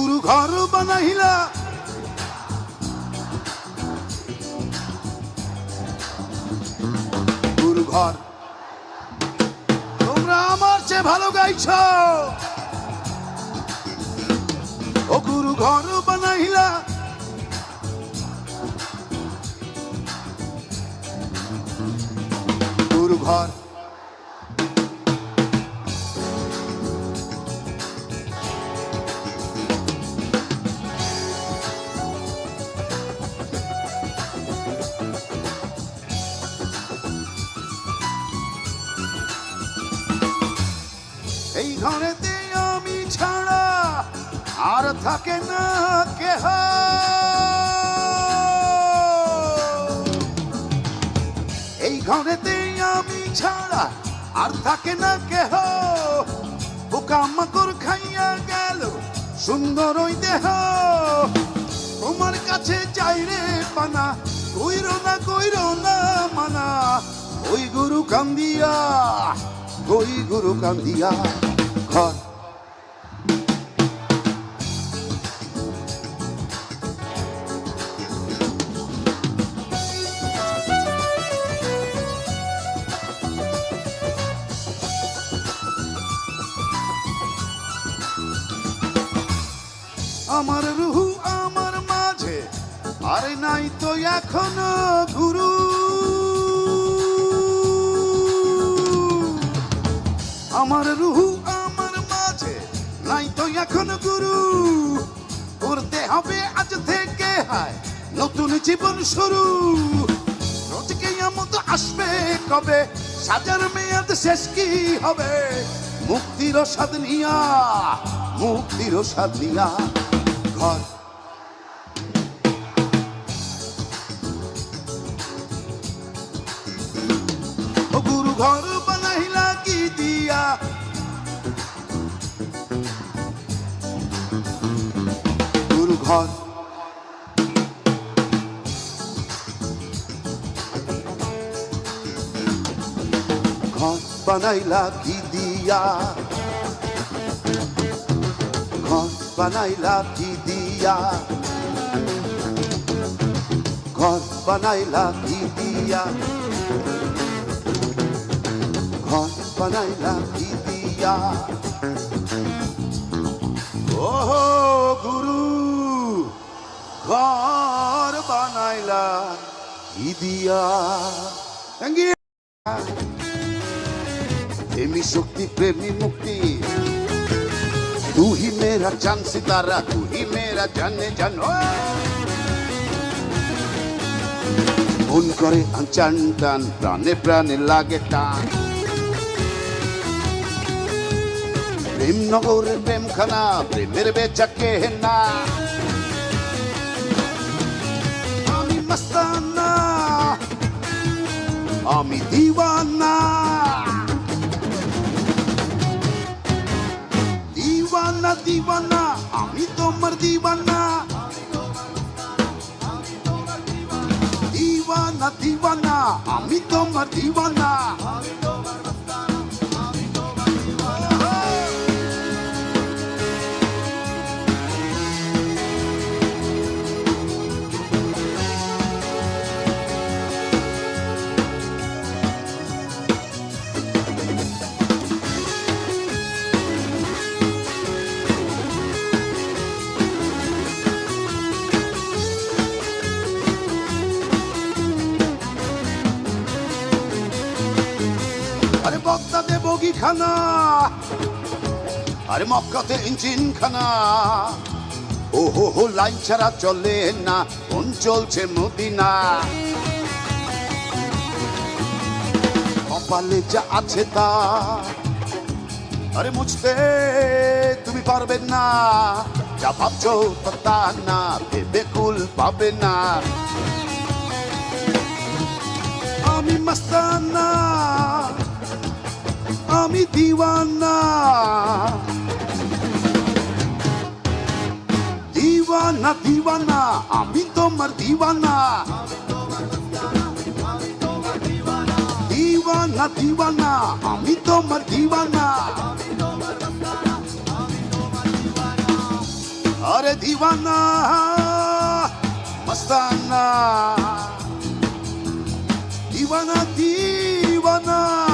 ঘর বানাইলা। গুরু ঘর। তোমরা আমার চেয়ে ভালো গাইছ। ও গুরু ঘর বানাইলা। গুরু ঘর। ঘরেতে আমি ছাড়া আর থাকে না কেহ। এই ঘরেতে আমি ছাড়া আর থাকে না কেহ। পোকামাকড় খাইয়া গেল সুন্দর ওই দেহ। তোমার কাছে চাই রে পানা, কইর না কইর না মানা। ওই গুরু কান্দিয়া, ওই গুরু কান্দিয়া। ঘর আমার রুহু আমার মাঝে আরে নাই তো এখনও গুরু আমার রুহু হবে আজ থেকে হায়। নতুন জীবন শুরু। রোজকে মতো আসবে কবে? সাজার মেয়াদ শেষ কি হবে? মুক্তির স্বাদ নিয়া, মুক্তির স্বাদ নিয়া ঘর। গুরু ঘর গুরু ঘর ঘর বানাইলা কি দিয়া ঘর বানাইলা কি দিয়া ঘর বানাইলা কি দিয়া দিয়া থ্যাংক ইউ प्रेमी शक्ति प्रेमी मुक्ति तू ही मेरा चांद सितारा तू ही मेरा জানে জানো মন করে আনচান টান প্রাণে প্রাণে লাগে টান প্রেম নগরের প্রেম খানা প্রেমের বেচাকে না আমি মস্তানা আমি দিওয়ানা। দিওয়ানা দিওয়ানা আমি তোমার দিওয়ানা। দিওয়ানা দিওয়ানা আমি তোমার দিওয়ানা। আরে বগদাদে বগি খানা আরে মক্কাতে ইঞ্জিন খানা ও হো হো লাইন ছাড়া চলে না কোন চলছে মদিনা। কপালে যা আছে তা, আরে মুছতে তুমি পারবে না। যা ভাবছ তা না, ভেবে কুল পাবে না। আমি মস্তানা দিওয়ানা দিওয়ানা আমি তোমার দিওয়ানা দিওয়ানা দিওয়ানা আমি তোমার দিওয়ানা আরে দিওয়ানা মস্তানা দিওয়ানা দিওয়ানা আমি মস্তানা